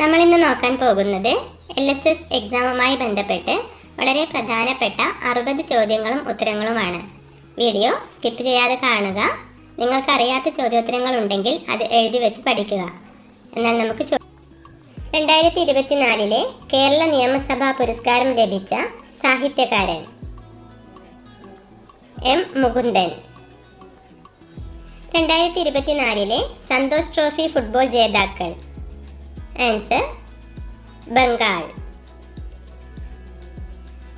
നമ്മളിന്ന് നോക്കാൻ പോകുന്നത് എൽ എസ് എസ് എക്സാമുമായി ബന്ധപ്പെട്ട് വളരെ പ്രധാനപ്പെട്ട അറുപത് ചോദ്യങ്ങളും ഉത്തരങ്ങളുമാണ്. വീഡിയോ സ്കിപ്പ് ചെയ്യാതെ കാണുക. നിങ്ങൾക്കറിയാത്ത ചോദ്യോത്തരങ്ങൾ ഉണ്ടെങ്കിൽ അത് എഴുതി വെച്ച് പഠിക്കുക. എന്നാൽ നമുക്ക് ചോ രണ്ടായിരത്തി ഇരുപത്തിനാലിലെ കേരള നിയമസഭാ പുരസ്കാരം ലഭിച്ച സാഹിത്യകാരൻ എം മുകുന്ദൻ. രണ്ടായിരത്തി ഇരുപത്തിനാലിലെ സന്തോഷ് ട്രോഫി ഫുട്ബോൾ ജേതാക്കൾ. ആൻസർ ബംഗാൾ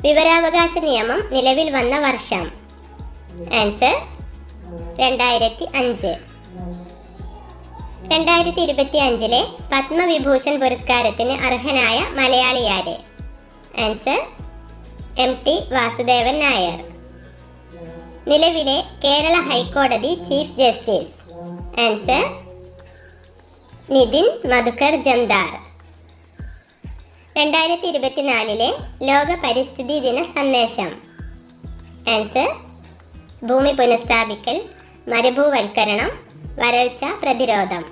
വിവരാവകാശ നിയമം നിലവിൽ വന്ന വർഷം. ആൻസർ രണ്ടായിരത്തി അഞ്ച് രണ്ടായിരത്തി ഇരുപത്തി അഞ്ചിലെ പത്മവിഭൂഷൺ പുരസ്കാരത്തിന് അർഹനായ മലയാളിയാര്? Answer M T Vasudevan Nair. നിലവിലെ കേരള ഹൈക്കോടതി chief justice. Answer Nitin Madhukar Jamdar. രണ്ടായിരത്തി ഇരുപത്തിനാലിലെ ലോക പരിസ്ഥിതി ദിന സന്ദേശം. ആൻസർ ഭൂമി പുനഃസ്ഥാപിക്കൽ മരുഭൂവൽക്കരണം വരൾച്ച പ്രതിരോധം.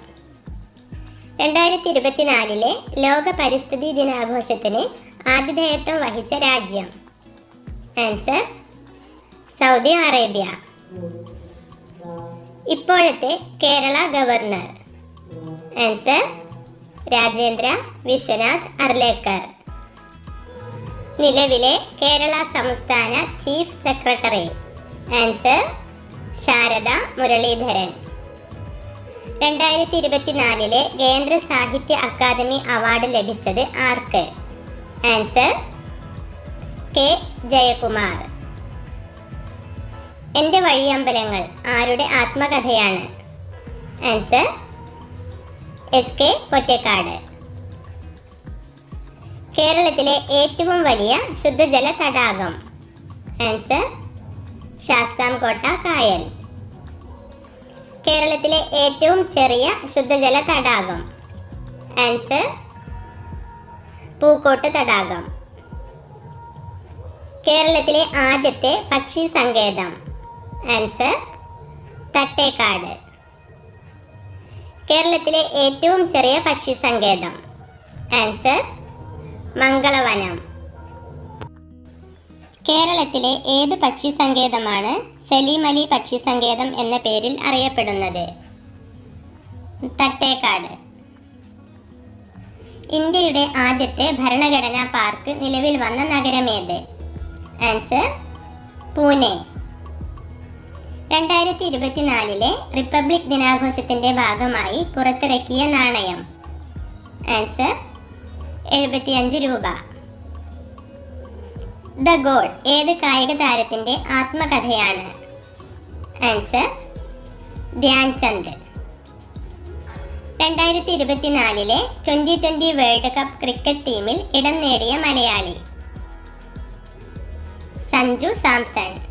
രണ്ടായിരത്തി ഇരുപത്തിനാലിലെ ലോക പരിസ്ഥിതി ദിനാഘോഷത്തിന് ആതിഥേയത്വം വഹിച്ച രാജ്യം. Answer Saudi Arabia. ഇപ്പോഴത്തെ കേരള ഗവർണർ. ആൻസർ രാജേന്ദ്ര വിശ്വനാഥ് അർലേക്കർ. നിലവിലെ കേരള സംസ്ഥാന chief secretary. Answer Sarada Muraleedharan. രണ്ടായിരത്തി ഇരുപത്തിനാലിലെ കേന്ദ്ര സാഹിത്യ അക്കാദമി അവാർഡ് ലഭിച്ചത് ആർക്ക്? Answer K. ജയകുമാർ. എന്റെ വഴിയമ്പലങ്ങൾ ആരുടെ ആത്മകഥയാണ്? ആൻസർ എസ് കെ പൊറ്റക്കാട് കേരളത്തിലെ ഏറ്റവും വലിയ ശുദ്ധജല തടാകം. ആൻസർ ശാസ്താംകോട്ട കായൽ. കേരളത്തിലെ ഏറ്റവും ചെറിയ ശുദ്ധജല തടാകം. ആൻസർ പൂക്കോട്ട് തടാകം. കേരളത്തിലെ ആദ്യത്തെ പക്ഷി സങ്കേതം. ആൻസർ തട്ടേക്കാട്. കേരളത്തിലെ ഏറ്റവും ചെറിയ പക്ഷി സങ്കേതം. ആൻസർ മംഗളവനം. കേരളത്തിലെ ഏത് പക്ഷി സങ്കേതമാണ് സലീം അലി പക്ഷി സങ്കേതം എന്ന പേരിൽ അറിയപ്പെടുന്നത്? തട്ടേക്കാട്. ഇന്ത്യയുടെ ആദ്യത്തെ ഭരണഘടനാ പാർക്ക് നിലവിൽ വന്ന നഗരമേത്? ആൻസർ പൂനെ. രണ്ടായിരത്തി ഇരുപത്തിനാലിലെ റിപ്പബ്ലിക് ദിനാഘോഷത്തിന്റെ ഭാഗമായി പുറത്തിറക്കിയ നാണയം. ആൻസർ എഴുപത്തിയഞ്ച് രൂപ. ദ ഗോൾ ഏത് കായിക താരത്തിന്റെ ആത്മകഥയാണ്? ആൻസർ ധ്യാൻ ചന്ദ് രണ്ടായിരത്തി ഇരുപത്തിനാലിലെ twenty twenty world cup cricket ടീമിൽ ഇടം നേടിയ മലയാളി. സഞ്ജു സാംസൺ.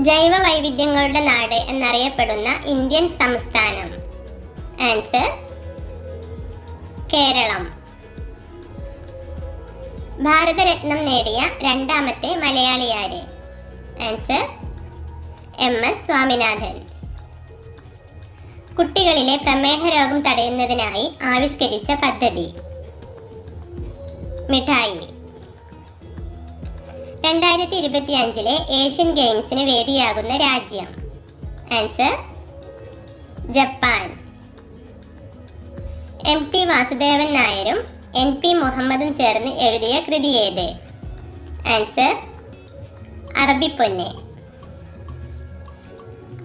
ജൈവ വൈവിധ്യങ്ങളുടെ നാട് എന്നറിയപ്പെടുന്ന ഇന്ത്യൻ സംസ്ഥാനം. ആൻസർ കേരളം. ഭാരതരത്നം നേടിയ രണ്ടാമത്തെ മലയാളിയാര്? Answer M S Swaminathan. കുട്ടികളിലെ പ്രമേഹ രോഗം തടയുന്നതിനായി ആവിഷ്കരിച്ച പദ്ധതി. മിഠായി. രണ്ടായിരത്തി ഇരുപത്തി അഞ്ചിലെ ഏഷ്യൻ ഗെയിംസിന് വേദിയാകുന്ന രാജ്യം. Answer Japan. M T Vasudevan നായരും എൻ പി മുഹമ്മദും ചേർന്ന് എഴുതിയ കൃതി ഏത്? ആൻസർ അറബിപ്പൊന്നെ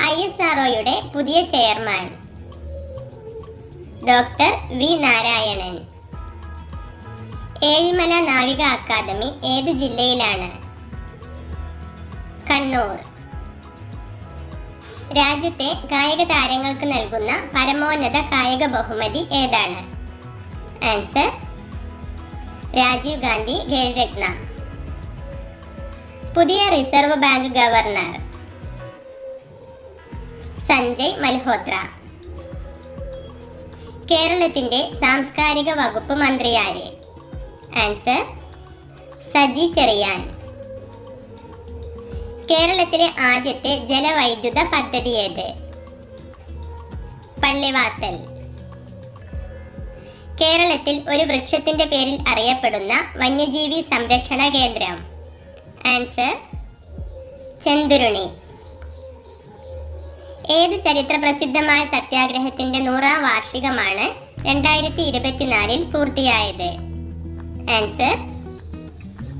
ഐ എസ് ആർഒയുടെ പുതിയ chairman. Doctor V Narayanan. Ezhimala നാവിക അക്കാദമി ഏത് ജില്ലയിലാണ്? കണ്ണൂർ. രാജ്യത്തെ കായിക താരങ്ങൾക്ക് നൽകുന്ന പരമോന്നത കായിക ബഹുമതി ഏതാണ്? ആൻസർ രാജീവ് ഗാന്ധി ഖേൽരത്ന പുതിയ reserve bank governor Sanjay Malhotra. കേരളത്തിന്റെ സാംസ്കാരിക വകുപ്പ് മന്ത്രിയാര്? ആൻസർ സജി ചെറിയാൻ. കേരളത്തിലെ ആദ്യത്തെ ജലവൈദ്യുത പദ്ധതി ഏത്? പള്ളിവാസൽ. കേരളത്തിൽ ഒരു വൃക്ഷത്തിന്റെ പേരിൽ അറിയപ്പെടുന്ന വന്യജീവി സംരക്ഷണ കേന്ദ്രം. ആൻസർ ചെന്തുരുണി. ഏത് ചരിത്ര പ്രസിദ്ധമായ സത്യാഗ്രഹത്തിന്റെ നൂറാം വാർഷികമാണ് രണ്ടായിരത്തി ഇരുപത്തിനാലിൽ പൂർത്തിയായത്? ആൻസർ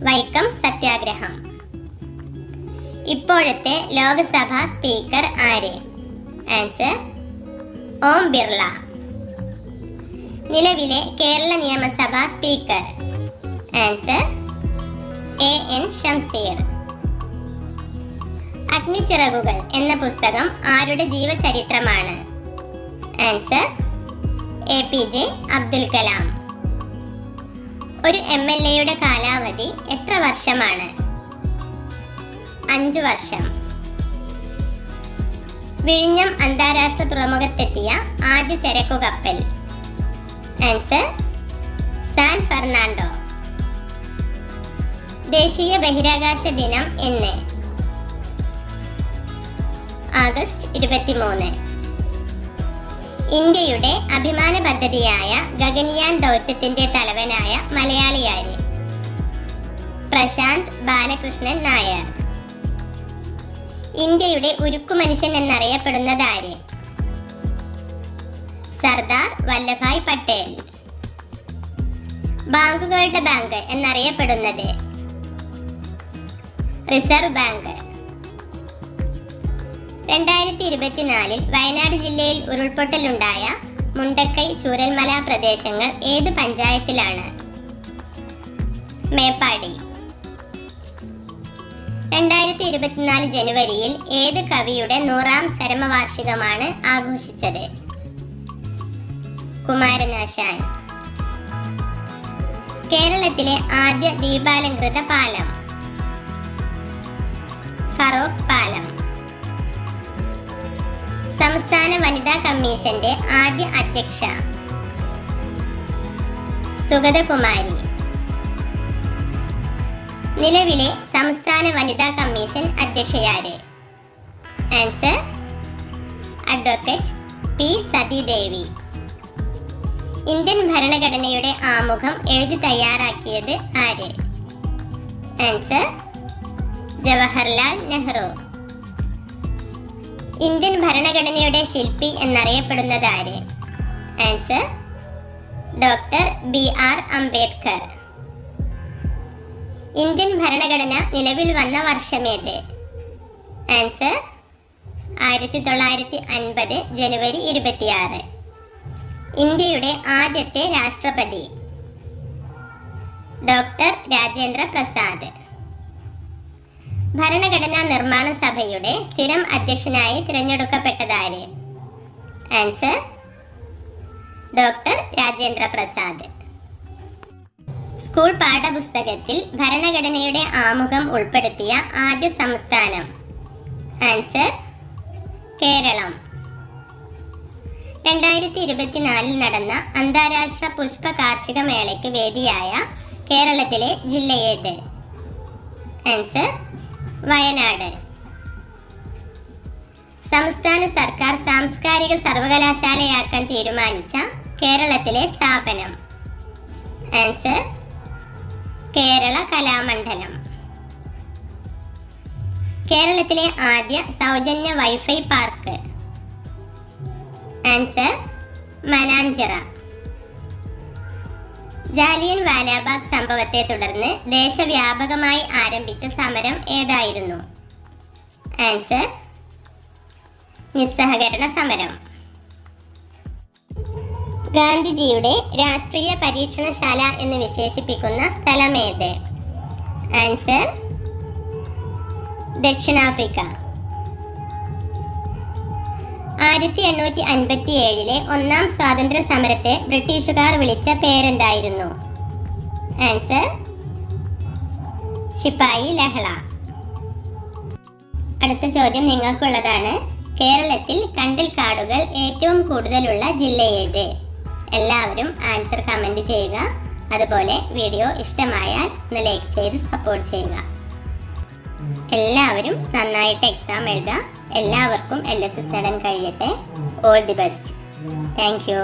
വൈക്കം സത്യാഗ്രഹം. ഇപ്പോഴത്തെ ലോകസഭാ സ്പീക്കർ ആര്? ആൻസർ ഓം ബിർള. നിലവിലെ കേരള നിയമസഭാ speaker. Answer A N Shamseer അഗ്നിച്ചിറകുകൾ എന്ന പുസ്തകം ആരുടെ ജീവചരിത്രമാണ്? Answer A P J Abdul Kalam. ഒരു എം എൽ എയുടെ കാലാവധി എത്ര വർഷമാണ്? അഞ്ചു വർഷം. വിഴിഞ്ഞം അന്താരാഷ്ട്ര തുറമുഖത്തെത്തിയ ആദ്യ ചരക്കു കപ്പൽ ആൻസർ സാൻ ഫെർണാണ്ടോ. ദേശീയ ബഹിരാകാശ ദിനം എന്ന്. ആഗസ്റ്റ് ഇരുപത്തിമൂന്ന്. ഇന്ത്യയുടെ അഭിമാന പദ്ധതിയായ ഗഗനിയാൻ ദൗത്യത്തിന്റെ തലവനായ മലയാളിയാര്. പ്രശാന്ത് ബാലകൃഷ്ണൻ നായർ. ഇന്ത്യയുടെ ഉരുക്കു മനുഷ്യൻ എന്നറിയപ്പെടുന്നത് ആര്? സർദാർ വല്ലഭായ് പട്ടേൽ. ബാങ്കുകളുടെ ബാങ്ക് എന്നറിയപ്പെടുന്നത് റിസർവ് ബാങ്ക്. രണ്ടായിരത്തി ഇരുപത്തിനാലിൽ വയനാട് ജില്ലയിൽ ഉരുൾപൊട്ടലുണ്ടായ മുണ്ടക്കൈ ചൂരൽമല പ്രദേശങ്ങൾ ഏത് പഞ്ചായത്തിലാണ്? മേപ്പാടി. രണ്ടായിരത്തി ഇരുപത്തിനാല് ജനുവരിയിൽ ഏത് കവിയുടെ നൂറാം ചരമവാർഷികമാണ് ആഘോഷിച്ചത്? കുമാരനാശാൻ. കേരളത്തിലെ ആദ്യ ദീപാലങ്കൃത പാലം. ഫറോക്ക് പാലം. സംസ്ഥാന വനിതാ കമ്മീഷന്റെ ആദ്യ അധ്യക്ഷ. സുഗതകുമാരി. നിലവിലെ സംസ്ഥാന വനിതാ commission അധ്യക്ഷയാര്? Answer advocate P Sathidevi. Indian ഭരണഘടനയുടെ ആമുഖം എഴുതി തയ്യാറാക്കിയത് ആര്? ആൻസർ ജവഹർലാൽ നെഹ്റു. ഇന്ത്യൻ ഭരണഘടനയുടെ ശില്പി എന്നറിയപ്പെടുന്നത് ആര്? Answer doctor B R Ambedkar. Indian ഭരണഘടന നിലവിൽ വന്ന വർഷമേത് ആൻസർ ആയിരത്തി തൊള്ളായിരത്തി അൻപത് ജനുവരി ഇരുപത്തിയാറ്. ഇന്ത്യയുടെ ആദ്യത്തെ രാഷ്ട്രപതി. ഡോക്ടർ രാജേന്ദ്ര പ്രസാദ്. ഭരണഘടനാ നിർമ്മാണ സഭയുടെ സ്ഥിരം അധ്യക്ഷനായി തിരഞ്ഞെടുക്കപ്പെട്ടതാര്? Answer doctor Rajendra Prasad. School പാഠപുസ്തകത്തിൽ ഭരണഘടനയുടെ ആമുഖം ഉൾപ്പെടുത്തിയ ആദ്യ സംസ്ഥാനം. ആൻസർ കേരളം. രണ്ടായിരത്തി ഇരുപത്തിനാലിൽ നടന്ന അന്താരാഷ്ട്ര പുഷ്പ കാർഷിക മേളയ്ക്ക് വേദിയായ കേരളത്തിലെ ജില്ലയേത് ആൻസർ വയനാട്. സംസ്ഥാന സർക്കാർ സാംസ്കാരിക സർവകലാശാലയാക്കാൻ തീരുമാനിച്ച കേരളത്തിലെ സ്ഥാപനം. ആൻസർ കേരള കലാമണ്ഡലം. കേരളത്തിലെ ആദ്യ സൗജന്യ wifi park. Answer Mananchira. Jallian Wallabagh സംഭവത്തെ തുടർന്ന് ദേശവ്യാപകമായി ആരംഭിച്ച സമരം ഏതായിരുന്നു? ആൻസർ നിസ്സഹകരണ സമരം. ഗാന്ധിജിയുടെ രാഷ്ട്രീയ പരീക്ഷണശാല എന്ന് വിശേഷിപ്പിക്കുന്ന സ്ഥലമേത്? ആൻസർ ദക്ഷിണാഫ്രിക്ക. ആയിരത്തി എണ്ണൂറ്റി അൻപത്തി ഏഴിലെ ഒന്നാം സ്വാതന്ത്ര്യ സമരത്തെ ബ്രിട്ടീഷുകാർ വിളിച്ച പേരെന്തായിരുന്നു? ആൻസർ ശിപ്പായി ലഹള. അടുത്ത ചോദ്യം നിങ്ങൾക്കുള്ളതാണ്. കേരളത്തിൽ കണ്ടിൽ കാടുകൾ ഏറ്റവും കൂടുതലുള്ള ജില്ലയേത് എല്ലാവരും ആൻസർ കമന്റ് ചെയ്യുക. അതുപോലെ വീഡിയോ ഇഷ്ടമായാൽ ഒന്ന് ലൈക്ക് ചെയ്ത് സപ്പോർട്ട് ചെയ്യുക. എല്ലാവരും നന്നായിട്ട് എക്സാം എഴുതുക. എല്ലാവർക്കും എൽ എസ് എസ് നേടാൻ കഴിയട്ടെ. All the best thank you